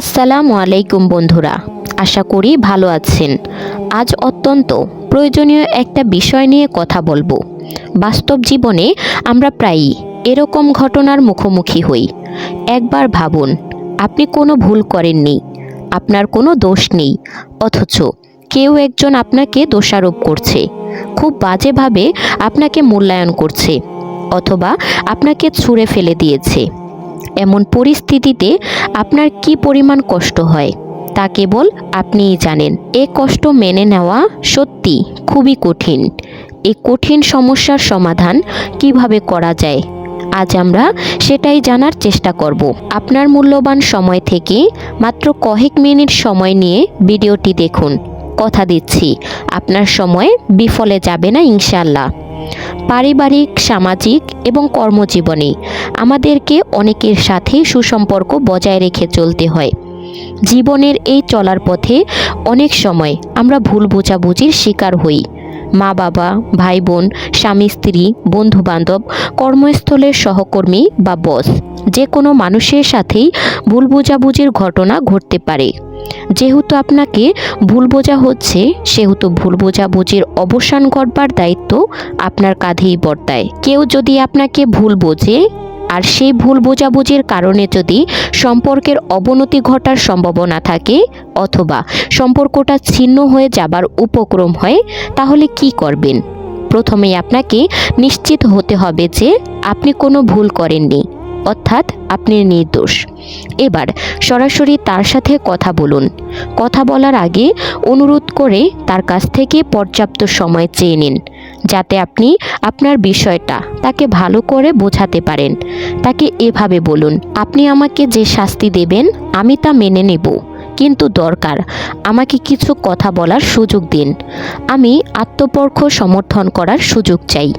আসসালামু আলাইকুম বন্ধুরা, আশা করি ভালো আছেন। আজ অত্যন্ত প্রয়োজনীয় একটা বিষয় নিয়ে কথা বলব। বাস্তব জীবনে আমরা প্রায়ই এরকম ঘটনার মুখোমুখি হই। একবার ভাবুন, আপনি কোনো ভুল করেননি, আপনার কোনো দোষ নেই, অথচ কেউ একজন আপনাকে দোষারোপ করছে, খুব বাজেভাবে আপনাকে মূল্যায়ন করছে, অথবা আপনাকে ছুঁড়ে ফেলে দিয়েছে। এমন পরিস্থিতিতে আপনার কি পরিমাণ কষ্ট হয়? তা কেবল আপনিই জানেন। এ কষ্ট মেনে নেওয়া সত্যি খুবই কঠিন। এই কঠিন সমস্যার সমাধান কীভাবে করা যায়? আজ আমরা সেটাই জানার চেষ্টা করব। আপনার মূল্যবান সময় থেকে মাত্র কয়েক মিনিট সময় নিয়ে ভিডিওটি দেখুন। কথা দিচ্ছি, আপনার সময় বিফলে যাবে না ইনশাল্লাহ পারিবারিক, সামাজিক এবং কর্মজীবনে আমাদেরকে অনেকের সাথে সুসম্পর্ক বজায় রেখে চলতে হয়। জীবনের এই চলার পথে অনেক সময় আমরা ভুল বোঝাবুঝির শিকার হই। মা বাবা ভাই বোন স্বামী, স্ত্রী বন্ধু বান্ধব কর্মস্থলের সহকর্মী বা বস যে কোনো মানুষের সাথেই ভুল বোঝাবুঝির ঘটনা ঘটতে পারে। যেহেতু আপনাকে ভুল বোঝা হচ্ছে, সেহেতু ভুল বোঝাবুঝির অবসান ঘটবার দায়িত্ব আপনার কাঁধেই বর্তায়। কেউ যদি আপনাকে ভুল বোঝে, আর সেই ভুল বোঝাবুঝির কারণে যদি সম্পর্কের অবনতি ঘটার সম্ভাবনা থাকে, অথবা সম্পর্কটা ছিন্ন হয়ে যাবার উপক্রম হয়, তাহলে কি করবেন? প্রথমেই আপনাকে নিশ্চিত হতে হবে যে আপনি কোনো ভুল করেননি। অর্থাৎ আপনি নির্দোষ। এবার সরাসরি তার সাথে কথা বলুন। কথা বলার আগে অনুরোধ করে তার কাছ থেকে পর্যাপ্ত সময় চেয়ে নিন, যাতে আপনি আপনার বিষয়টা তাকে ভালো করে বোঝাতে পারেন। তাকে এভাবে বলুন, আপনি আমাকে যে শাস্তি দেবেন, আমি তা মেনে নেব। কিন্তু দরকার, আমাকে কিছু কথা বলার সুযোগ দিন। আমি আত্মপক্ষ সমর্থন করার সুযোগ চাই।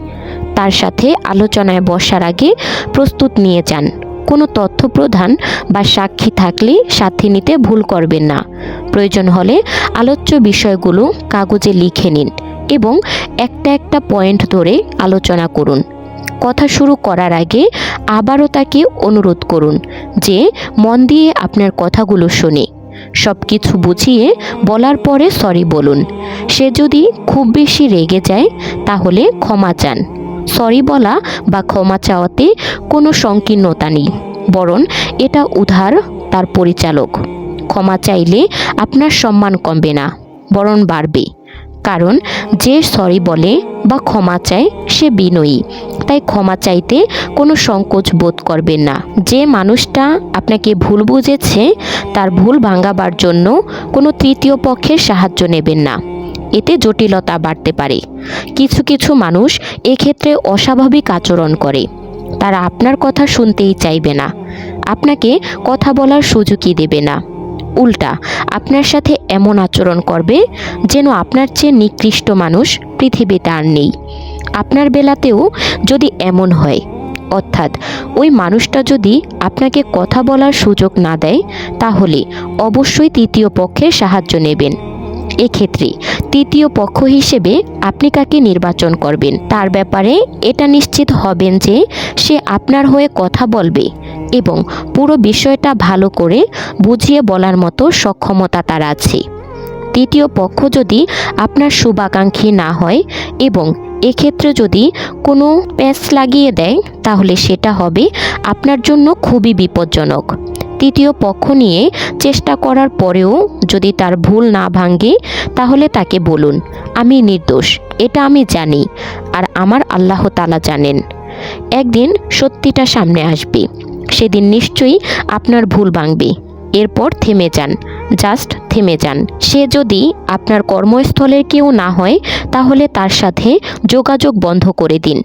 তার সাথে আলোচনায় বসার আগে প্রস্তুত নিয়ে যান। কোনো তথ্য প্রধান বা সাক্ষী থাকলে সাথে নিতে ভুল করবেন না। প্রয়োজন হলে আলোচ্য বিষয়গুলো কাগজে লিখে নিন এবং একটা একটা পয়েন্ট ধরে আলোচনা করুন। কথা শুরু করার আগে আবারও তাকে অনুরোধ করুন যে মন দিয়ে আপনার কথাগুলো শুনে। সব কিছু বুঝিয়ে বলার পরে সরি বলুন। সে যদি খুব বেশি রেগে যায় তাহলে ক্ষমা চান। সরি বলা বা ক্ষমা চাওয়াতে কোনো সংকীর্ণতা নেই, বরং এটা উধার তার পরিচালক। ক্ষমা চাইলে আপনার সম্মান কমবে না, বরং বাড়বে। কারণ যে সরি বলে বা ক্ষমা চায় সে বিনয়ী, তাই ক্ষমা চাইতে কোনো সংকোচ বোধ করবেন না। যে মানুষটা আপনাকে ভুল বুঝেছে, তার ভুল ভাঙাবার জন্য কোনো তৃতীয় পক্ষের সাহায্য নেবেন না। এতে জটিলতা বাড়তে পারে। কিছু কিছু মানুষ এক্ষেত্রে অস্বাভাবিক আচরণ করে। তারা আপনার কথা শুনতেই চাইবে না। আপনাকে কথা বলার সুযোগই দেবে না। উল্টা, আপনার সাথে এমন আচরণ করবে যেন আপনার চেয়ে নিকৃষ্ট মানুষ পৃথিবীতে আর নেই। আপনার বেলাতেও যদি এমন হয়, অর্থাৎ ওই মানুষটা যদি আপনাকে কথা বলার সুযোগ না দেয়, তাহলে অবশ্যই তৃতীয় পক্ষের সাহায্য নেবেন। এক্ষেত্রে তৃতীয় পক্ষ হিসেবে আপনি কাকে নির্বাচন করবেন? তার ব্যাপারে এটা নিশ্চিত হবেন যে সে আপনার হয়ে কথা বলবে এবং পুরো বিষয়টা ভালো করে বুঝিয়ে বলার মতো সক্ষমতা তার আছে। তৃতীয় পক্ষ যদি আপনার শুভাকাঙ্ক্ষী না হয় এবং এক্ষেত্রে যদি কোনো প্যাচ লাগিয়ে দেয়, তাহলে সেটা হবে আপনার জন্য খুবই বিপজ্জনক। তৃতীয় পক্ষ নিয়ে চেষ্টা করার পরেও যদি তার ভুল না ভাঙে, তাহলে তাকে বলুন। আমি নির্দোষ, এটা আমি জানি, আর আমার আল্লাহ তালা জানেন। একদিন সত্যিটা সামনে আসবে, সেদিন নিশ্চয়ই আপনার ভুল ভাঙবে। এরপর থেমে যান। জাস্ট থেমে যান। সে যদি আপনার কর্মস্থলের কেউ না হয়, তাহলে তার সাথে যোগাযোগ বন্ধ করে দিন।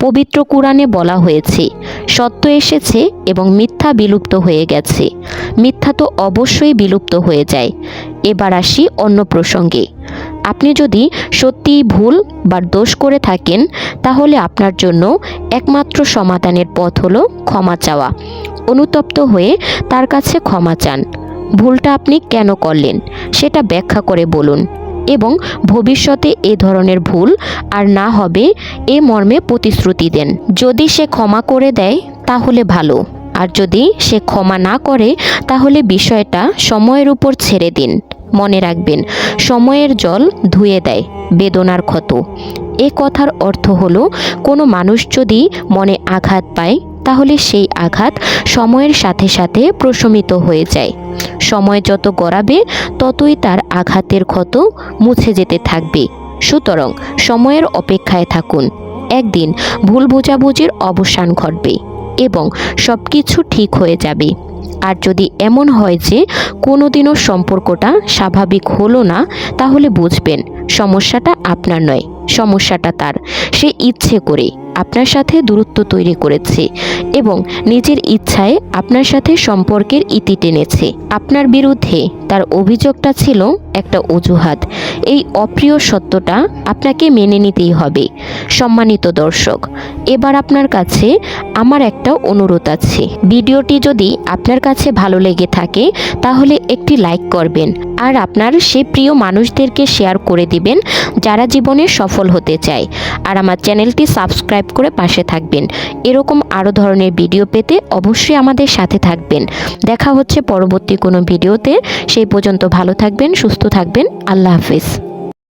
পবিত্র কোরআনে বলা হয়েছে, সত্য এসেছে এবং মিথ্যা বিলুপ্ত হয়ে গেছে। মিথ্যা তো অবশ্যই বিলুপ্ত হয়ে যায়। এবার আসি অন্য প্রসঙ্গে। আপনি যদি সত্যিই ভুল বা দোষ করে থাকেন, তাহলে আপনার জন্য একমাত্র সমাধানের পথ হলো ক্ষমা চাওয়া। অনুতপ্ত হয়ে তার কাছে ক্ষমা চান। ভুলটা আপনি কেন করলেন? সেটা ব্যাখ্যা করে বলুন। এবং ভবিষ্যতে এ ধরনের ভুল আর না হবে, এ মর্মে প্রতিশ্রুতি দেন। যদি সে ক্ষমা করে দেয়, তাহলে ভালো। আর যদি সে ক্ষমা না করে, তাহলে বিষয়টা সময়ের উপর ছেড়ে দিন। মনে রাখবেন, সময়ের জল ধুয়ে দেয়, বেদনার ক্ষত। এ কথার অর্থ হলো, কোনো মানুষ যদি মনে আঘাত পায়, তাহলে সেই আঘাত সময়ের সাথে সাথে প্রশমিত হয়ে যায়। সময় যত গড়াবে, ততই তার আঘাতের ক্ষত মুছে যেতে থাকবে। সুতরাং সময়ের অপেক্ষায় থাকুন। একদিন ভুল বোঝাবুঝির অবসান ঘটবে এবং সব কিছু ঠিক হয়ে যাবে। আর যদি এমন হয় যে কোনোদিনও সম্পর্কটা স্বাভাবিক হলো না, তাহলে বুঝবেন, সমস্যাটা আপনার নয়, সমস্যাটা তার। সে ইচ্ছে করে। আপনার সাথে দূরত্ব তৈরি করেছে এবং নিজের ইচ্ছায় আপনার সাথে সম্পর্কের ইতি টেনেছে। আপনার বিরুদ্ধে তার অভিযোগটা ছিল একটা অজুহাত। এই অপ্রিয় সত্যটা আপনাকে মেনে নিতেই হবে, সম্মানিত দর্শক। এবার আপনার কাছে আমার একটা অনুরোধ আছে। ভিডিওটি যদি আপনার কাছে ভালো লেগে থাকে, তাহলে একটি লাইক করবেন আর আপনার সে প্রিয় মানুষদেরকে শেয়ার করে দিবেন যারা জীবনে সফল হতে চায়। আর আমার চ্যানেলটি সাবস্ক্রাইব করে পাশে থাকবেন। এরকম আরও ধরনের ভিডিও পেতে অবশ্যই আমাদের সাথে থাকবেন। দেখা হচ্ছে পরবর্তী কোনো ভিডিওতে। সেই পর্যন্ত ভালো থাকবেন, সুস্থ থাকবেন। আল্লাহ হাফিজ।